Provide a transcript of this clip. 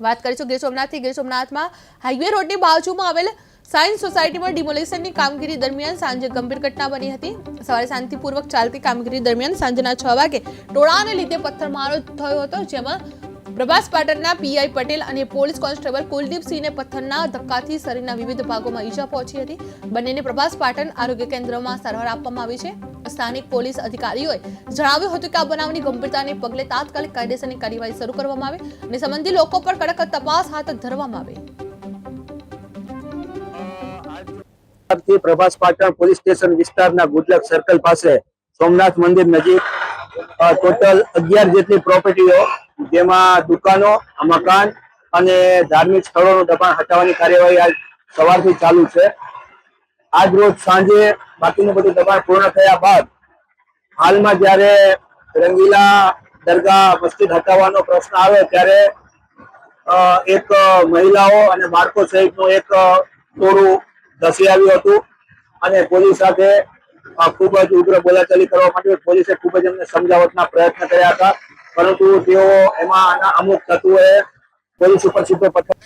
વાત કરીશું ગીર સોમનાથથી. ગીર સોમનાથમાં હાઈવે રોડની બાજુમાં આવેલ સાયન્સ સોસાયટીમાં ડિમોલેશનની કામગીરી દરમિયાન સાંજે ગંભીર ઘટના બની હતી. સવારે શાંતિપૂર્વક ચાલતી કામગીરી દરમિયાન સાંજના છ વાગે ટોળાને લીધે પથ્થરમારો થયો હતો, જેમાં પ્રભાસ પાટણના પીઆઈ પટેલ અને પોલીસ કોન્સ્ટેબલ કુલદીપસિંહને પથ્થરના ધક્કાથી શરીરના વિવિધ ભાગોમાં ઈજા પહોંચી હતી. બંનેને પ્રભાસ પાટણ આરોગ્ય કેન્દ્રમાં સારવાર આપવામાં આવી છે. સ્થાનિક પોલીસ અધિકારીઓએ જણાવ્યું હતું કે આ બનાવની ગંભીરતાને પગલે તાત્કાલિક કાયદેસરની કાર્યવાહી શરૂ કરવામાં આવે અને સંબંધિત લોકો પર કડક તપાસ હાથ ધરવામાં આવે. પ્રભાસ પાટણ પોલીસ સ્ટેશન વિસ્તારના ગુડલક સર્કલ પાસે સોમનાથ મંદિર નજીક ટોટલ અગિયાર જેટલી પ્રોપર્ટીઓ, જેમાં દુકાનો, મકાન અને ધાર્મિક સ્થળોનું દબાણ હટાવવાની કાર્યવાહી આજ સવારથી ચાલુ છે. આજ રોજ સાંજે બાકીનું બધું દબાણ પૂર્ણ થયા બાદ હાલમાં જ્યારે રંગીલા દરગાહ મસ્જિદ હટાવવાનો પ્રશ્ન આવે ત્યારે એક મહિલાઓ અને બાળકો સહિતનું એક ટોળું ધસી આવ્યું હતું અને પોલીસ સાથે ખૂબ જ ઉગ્ર બોલાચાલી કરવા માટે પોલીસે ખૂબ જ એમને સમજાવટના પ્રયત્ન કર્યા હતા. પરંતુ તેઓ એમાં અમુક તત્વોએ પોલીસ ઉપર સીધો પથ્થર